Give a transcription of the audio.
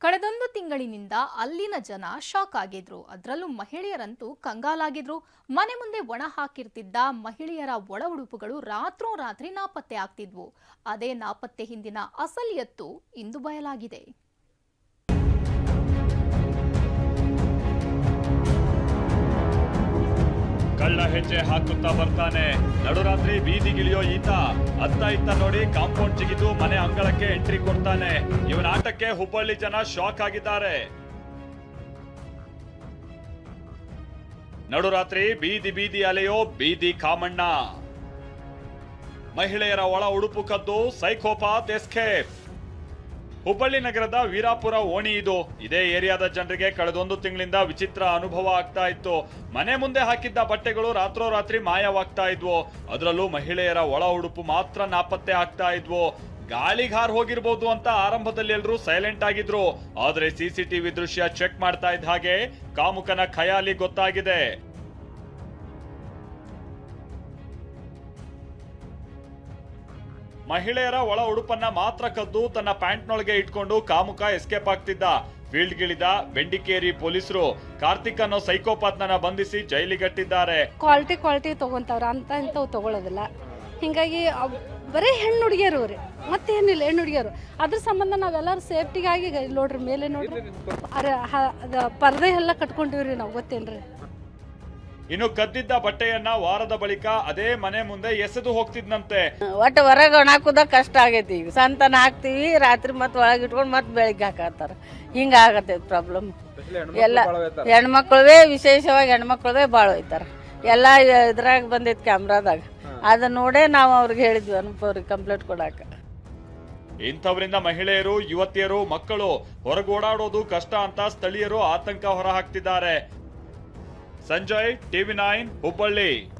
ಕಳೆದೊಂದು ತಿಂಗಳಿನಿಂದ ಅಲ್ಲಿನ ಜನ ಶಾಕ್ ಆಗಿದ್ರು. ಅದರಲ್ಲೂ ಮಹಿಳೆಯರಂತೂ ಕಂಗಾಲಾಗಿದ್ರು. ಮನೆ ಮುಂದೆ ಒಣ ಹಾಕಿರ್ತಿದ್ದ ಮಹಿಳೆಯರ ಒಳ ಉಡುಪುಗಳು ರಾತ್ರೋರಾತ್ರಿ ನಾಪತ್ತೆ ಆಗ್ತಿದ್ವು. ಅದೇ ನಾಪತ್ತೆ ಹಿಂದಿನ ಅಸಲಿಯತ್ತು ಇಂದು ಬಯಲಾಗಿದೆ. ಕಳ್ಳ ಹೆಜ್ಜೆ ಹಾಕುತ್ತಾ ಬರ್ತಾನೆ. ನಡುರಾತ್ರಿ ಬೀದಿಗಿಳಿಯೋ ಈತ. ಅತ್ತ ಇತ್ತ ನೋಡಿ ಕಾಂಪೌಂಡ್ ಜಿಗಿದು ಮನೆ ಅಂಗಳಕ್ಕೆ ಎಂಟ್ರಿ ಕೊಡ್ತಾನೆ. ಇವನ ಆಟಕ್ಕೆ ಹುಬ್ಬಳ್ಳಿ ಜನ ಶಾಕ್ ಆಗಿದ್ದಾರೆ. ನಡುರಾತ್ರಿ ಬೀದಿ ಬೀದಿ ಅಲೆಯೋ ಬೀದಿ ಕಾಮಣ್ಣ. ಮಹಿಳೆಯರ ಒಳ ಉಡುಪು ಕದ್ದು ಸೈಕೋಪಾತ್ ಎಸ್ಕೇಪ್. ಹುಬ್ಬಳ್ಳಿ ನಗರದ ವೀರಾಪುರ ಓಣಿ ಇದು. ಇದೇ ಏರಿಯಾದ ಜನರಿಗೆ ಕಳೆದೊಂದು ತಿಂಗಳಿಂದ ವಿಚಿತ್ರ ಅನುಭವ ಆಗ್ತಾ ಇತ್ತು. ಮನೆ ಮುಂದೆ ಹಾಕಿದ್ದ ಬಟ್ಟೆಗಳು ರಾತ್ರೋರಾತ್ರಿ ಮಾಯವಾಗ್ತಾ ಇದ್ವು. ಅದರಲ್ಲೂ ಮಹಿಳೆಯರ ಒಳ ಉಡುಪು ಮಾತ್ರ ನಾಪತ್ತೆ ಆಗ್ತಾ ಇದ್ವು. ಗಾಳಿಗಾರ್ ಹೋಗಿರ್ಬೋದು ಅಂತ ಆರಂಭದಲ್ಲಿ ಎಲ್ಲರೂ ಸೈಲೆಂಟ್ ಆಗಿದ್ರು. ಆದ್ರೆ ಸಿಸಿಟಿವಿ ದೃಶ್ಯ ಚೆಕ್ ಮಾಡ್ತಾ ಇದ್ದ ಹಾಗೆ ಕಾಮುಕನ ಖಯಾಲಿ ಗೊತ್ತಾಗಿದೆ. ಮಹಿಳೆಯರ ಒಳ ಉಡುಪನ್ನ ಮಾತ್ರ ಕದ್ದು ತನ್ನ ಪ್ಯಾಂಟ್ನೊಳಗೆ ಇಟ್ಕೊಂಡು ಕಾಮುಕ ಎಸ್ಕೇಪ್ ಆಗ್ತಿದ್ದ. ಫೀಲ್ಡ್ಗಿಳಿದ ಬೆಂಡಿಕೇರಿ ಪೊಲೀಸರು ಕಾರ್ತಿಕ್ ಅನ್ನೋ ಸೈಕೋಪಾತ್ನ ಬಂಧಿಸಿ ಜೈಲಿಗಟ್ಟಿದ್ದಾರೆ. ಕ್ವಾಲಿಟಿ ಕ್ವಾಲಿಟಿ ತಗೊಂತವ್ರ ಅಂತ ಇಂಥವು ತಗೊಳ್ಳೋದಿಲ್ಲ ಹಿಂಗಾಗಿ ಬರೀ ಹೆಣ್ಣು ಹುಡುಗಿಯರು ರೀ ಮತ್ತೇನಿಲ್ಲ ಹೆಣ್ಣು ಹುಡುಗಿಯರು. ಅದ್ರ ಸಂಬಂಧ ನಾವೆಲ್ಲರೂ ಸೇಫ್ಟಿಗಾಗಿ ನೋಡ್ರಿ, ಮೇಲೆ ನೋಡ್ರಿ. ಅರೆ ಪರ್ದೆ ಎಲ್ಲ ಕಟ್ಕೊಂಡಿವ್ರಿ ನಾವು, ಗೊತ್ತೇನ್ರಿ? ಇನ್ನು ಕದ್ದಿದ್ದ ಬಟ್ಟೆಯನ್ನ ವಾರದ ಬಳಿಕ ಅದೇ ಮನೆ ಮುಂದೆ ಎಸೆದು ಹೋಗ್ತಿದ್ನಂತೆ. ಒಟ್ಟು ಹೊರಗೆ ಒಣ ಹಾಕೋದ ಕಷ್ಟ ಆಗೈತಿ. ಈಗ ಸಂತಾನ ಹಾಕ್ತಿವಿ ರಾತ್ರಿ ಮತ್ತೆ ಒಳಗೆ ಇಟ್ಕೊಂಡು ಮತ್ತೆ ಬೆಳಿಗ್ಗೆ ಹಾಕತ್ತಾರ. ಹಿಂಗೆ ಆಗತ್ತೆ ಪ್ರಾಬ್ಲಮ್ ಎಲ್ಲ ಹೆಣ್ಮಕ್ಳುವೇ ವಿಶೇಷವಾಗಿ ಹೆಣ್ಮಕ್ಳುವೇ ಭಾಳ ಹೋಯ್ತಾರ ಎಲ್ಲ ಇದ್ರಾಗ ಬಂದೈತಿ ಕ್ಯಾಮ್ರಾದಾಗ ಅದನ್ನ ನೋಡೇ ನಾವು ಅವ್ರಿಗೆ ಹೇಳಿದ್ವಿ ಅನುಪವ್ರಿಗೆ ಕಂಪ್ಲೇಂಟ್ ಕೊಡಾಕ. ಇಂಥವರಿಂದ ಮಹಿಳೆಯರು ಯುವತಿಯರು ಮಕ್ಕಳು ಹೊರಗೋಡಾಡೋದು ಕಷ್ಟ ಅಂತ ಸ್ಥಳೀಯರು ಆತಂಕ ಹೊರಹಾಕ್ತಿದ್ದಾರೆ. Sanjay TV nine Hubli